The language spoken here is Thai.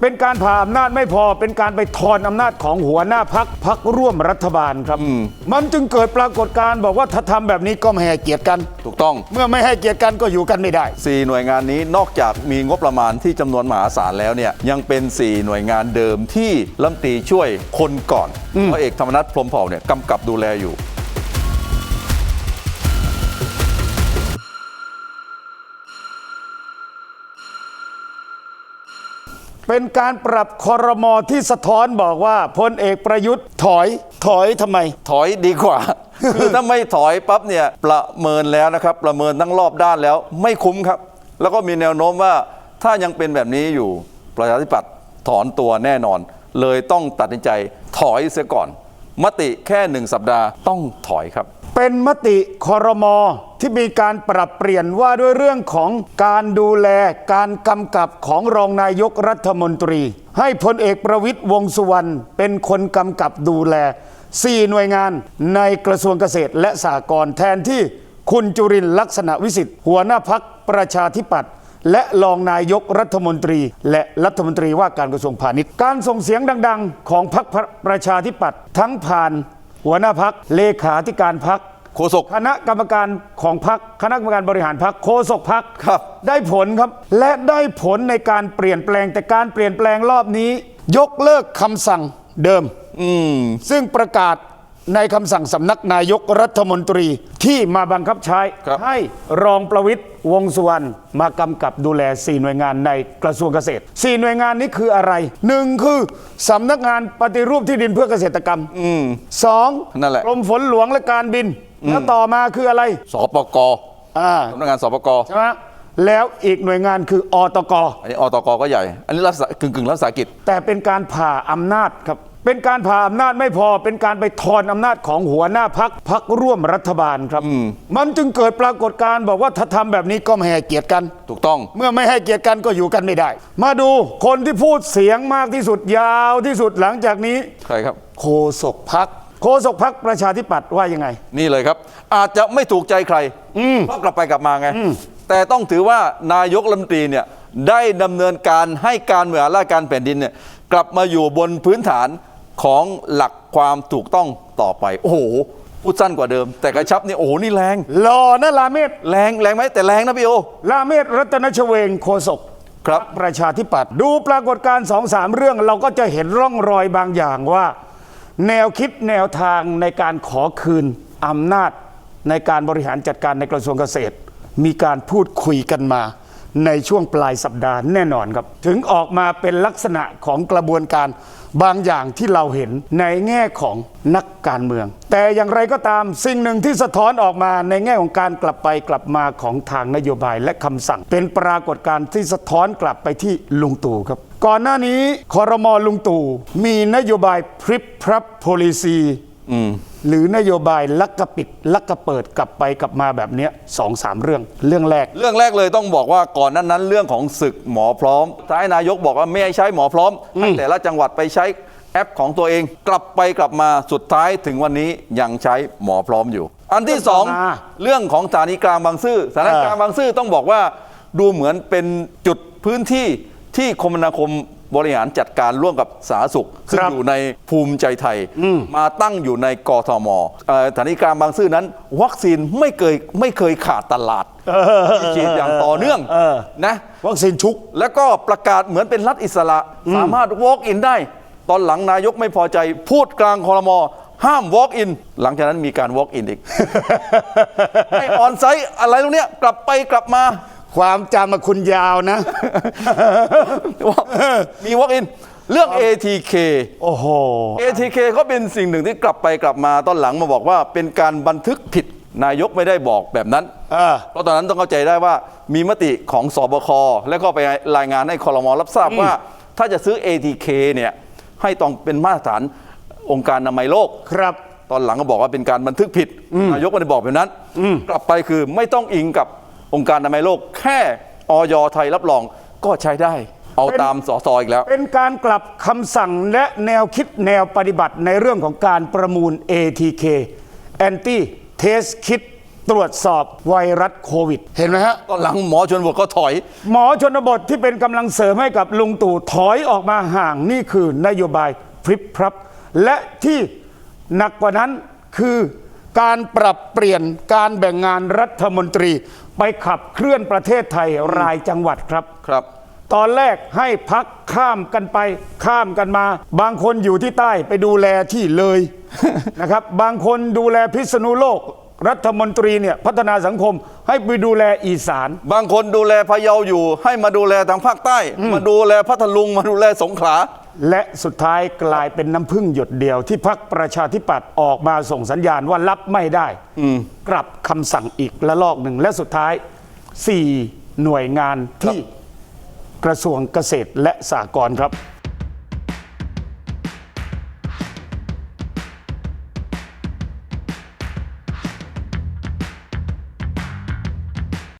เป็นการผ่าอำนาจไม่พอเป็นการไปทอนอำนาจของหัวหน้าพักพักร่วมรัฐบาลครับ มันจึงเกิดปรากฏการณ์บอกว่าถ้าทำแบบนี้ก็ไม่ให้เกียรติกัน ถูกต้อง เมื่อไม่ให้เกียรติกันก็อยู่กันไม่ได้ 4 หน่วยงานนี้นอกจากมีงบประมาณที่จำนวนมหาศาลแล้วเนี่ยยังเป็น 4 หน่วยงานเดิมที่รัฐมนตรีช่วยคนก่อนพระเอกธรรมนัฐพรหมเผ่าเนี่ยกำกับดูแลอยู่ เป็นการปรับคอรมอที่สะท้อนบอกว่าพลเอกประยุทธ์ถอยถอยทำไม ถอยดีกว่า คือถ้าไม่ถอยปั๊บเนี่ยประเมินแล้วนะครับ ประเมินทั้งรอบด้านแล้วไม่คุ้มครับ แล้วก็มีแนวโน้มว่าถ้ายังเป็นแบบนี้อยู่ประชาธิปัตย์ถอนตัวแน่นอน เลยต้องตัดสินใจถอยเสียก่อน มติแค่หนึ่งสัปดาห์ต้องถอยครับ เป็นมติคอรมอที่มีการปรับเปลี่ยนว่าด้วยเรื่องของการดูแลการกำกับของรองนายกรัฐมนตรี ให้พลเอกประวิตยวงสุวรรณเป็นคนกำกับดูแล 4 หน่วยงานในกระทรวงเกษตรและสหกรณ์แทนที่คุณจุรินลักษณะวิสิทธิ์หัวหน้าพักประชาธิปัตย์และรองนายกรัฐมนตรี และรัฐมนตรีว่าการกระทรวงพาณิชย์ การส่งเสียงดัง ๆ ของพรรคประชาธิปัตย์ทั้งผ่าน หัวหน้าพักเลขาธิการพักโฆษก คณะกรรมการของพักคณะกรรมการบริหารพักโฆษกพักครับ ได้ผลครับ และได้ผลในการเปลี่ยนแปลงแต่การเปลี่ยนแปลงรอบนี้ ยกเลิกคำสั่งเดิม อืม ซึ่งประกาศ ในคำสั่งสำนักนายกรัฐมนตรีที่มาบังคับใช้ครับให้รองประวิตยวงษ์สุวรรณมากำกับดูแล 4 หน่วยงานในกระทรวงเกษตร 4 หน่วยงานนี้คืออะไรหนึ่งคือสำนักงานปฏิรูปที่ดินเพื่อเกษตรกรรมสองนั่นแหละ กรมฝนหลวงและการบิน แล้วต่อมาคืออะไรสปกอ่าสำนักงานสปกใช่ไหมแล้วอีกหน่วยงานคืออตก อันนี้อตกก็ใหญ่ อันนี้รัฐศกึ่งกึ่งๆรัฐวิสาหกิจ แต่เป็นการผ่าอำนาจครับ เป็นการผ่าอำนาจไม่พอเป็นการไปทอนอำนาจของหัวหน้าพักพักร่วมรัฐบาลครับ มันจึงเกิดปรากฏการณ์บอกว่าถ้าทำแบบนี้ก็ไม่ให้เกียรติกัน ถูกต้อง เมื่อไม่ให้เกียรติกันก็อยู่กันไม่ได้ มาดูคนที่พูดเสียงมากที่สุดยาวที่สุดหลังจากนี้ ใครครับ โคศกพักโคศกพักประชาธิปัตย์ว่ายังไง นี่เลยครับ อาจจะไม่ถูกใจใครเพราะกลับไปกลับมาไง แต่ต้องถือว่านายกรัฐมนตรีเนี่ย ได้ดำเนินการให้การเมืองราชการแผ่นดินเนี่ยกลับมาอยู่บนพื้นฐานของหลักความถูกต้องต่อไป โอ้โหพูดสั้นกว่าเดิม แต่กระชับนี่โอ้โหนี่แรงรอนะลาเมศแรงแรงไหมแต่แรงนะพี่โอลาเมศรัตนชเวงโคศกครับประชาธิปัตย์ดูปรากฏการณ์สองสามเรื่องเราก็จะเห็นร่องรอยบางอย่างว่า แนวคิดแนวทางในการขอคืนอำนาจในการบริหารจัดการในกระทรวงเกษตร มีการพูดคุยกันมา ในช่วงปลายสัปดาห์แน่นอนครับ ถึงออกมาเป็นลักษณะของกระบวนการบางอย่างที่เราเห็นในแง่ของนักการเมือง แต่อย่างไรก็ตามสิ่งหนึ่งที่สะท้อนออกมาในแง่ของการกลับไปกลับมาของทางนโยบายและคำสั่ง เป็นปรากฏการณ์ที่สะท้อนกลับไปที่ลุงตู่ครับ ก่อนหน้านี้คอรมอลุงตู่มีนโยบายพริบพรับ policy หรือนโยบายลักกะปิดลักกะเปิดกลับไปกลับมาแบบเนี้ยสองสามเรื่องเรื่องแรก เรื่องแรกเลยต้องบอกว่าก่อนนั้นนั้น เรื่องของศึกหมอพร้อมท้ายนายกบอกว่าไม่ให้ใช้หมอพร้อมให้แต่ละจังหวัดไปใช้แอปของตัวเอง กลับไปกลับมาสุดท้ายถึงวันนี้ยังใช้หมอพร้อมอยู่ อันที่สองต่อมาเรื่องของสถานีกลางบางซื่อสถานีกลางบางซื่อต้องบอกว่าดูเหมือนเป็นจุดพื้นที่ที่คมนาคม บริหารจัดการร่วมกับสาธารณสุข ซึ่งครับอยู่ในภูมิใจไทย มาตั้งอยู่ในกทมเอ่อสถานีกลางบางซื่อนั้น วัคซีนไม่เคยไม่เคยขาดตลาดฉีดอย่างต่อเนื่องเออนะวัคซีนชุก แล้วก็ประกาศเหมือนเป็นรัฐอิสระ สามารถ walk in ได้ ตอนหลังนายกไม่พอใจพูดกลางคอรมอห้าม walk in หลังจากนั้นมีการ walk in อีก ให้ออนไซต์อะไรตรงเนี้ยกลับไปกลับมา ความจำมาคุณยาวนะ มี walk in เรื่อง ATK โอ้โห ATK เขาเป็นสิ่งหนึ่งที่กลับไปกลับมาตอนหลังมาบอกว่าเป็นการบันทึกผิดนายกไม่ได้บอกแบบนั้นเออเพราะตอนนั้นต้องเข้าใจได้ว่ามีมติของสบค แล้วก็ไปรายงานให้คอรมอรับทราบว่า ถ้าจะซื้อ ATK เนี่ยให้ต้องเป็นมาตรฐานองค์การอนามัยโลกครับ ตอนหลังก็บอกว่าเป็นการบันทึกผิด นายกไม่ได้บอกแบบนั้น กลับไปคือไม่ต้องอิงกับ องค์การอนามัยโลก แค่ออยไทยรับรองก็ใช้ได้ เอาเป็นตามสอสออีกแล้ว เป็นการกลับคำสั่งและแนวคิดแนวปฏิบัติในเรื่องของการประมูล ATK Anti Test Kit ตรวจสอบไวรัสโควิด เห็นไหมฮะตอนหลังหมอชนบทก็ถอย หมอชนบทที่เป็นกำลังเสริมให้กับลุงตู่ถอยออกมาห่างนี่คือนโยบายพริบพรับ และที่หนักกว่านั้นคือการปรับเปลี่ยนการแบ่งงานรัฐมนตรี ไปขับเคลื่อนประเทศไทยรายจังหวัดครับ ครับ ตอนแรกให้พักข้ามกันไปข้ามกันมา บางคนอยู่ที่ใต้ไปดูแลที่เลยนะครับ บางคนดูแลพิษณุโลก รัฐมนตรีเนี่ยพัฒนาสังคมให้ไปดูแลอีสาน บางคนดูแลพะเยาอยู่ ให้มาดูแลทางภาคใต้ มาดูแลพัทลุงมาดูแลสงขลา และสุดท้ายกลายเป็นน้ำพึ่งหยดเดียวที่พักประชาธิปัตย์ออกมาส่งสัญญาณว่ารับไม่ได้กลับคำสั่งอีกละลอกหนึ่ง และสุดท้าย4หน่วยงานที่กระทรวงเกษตรและสหกรณ์ครับ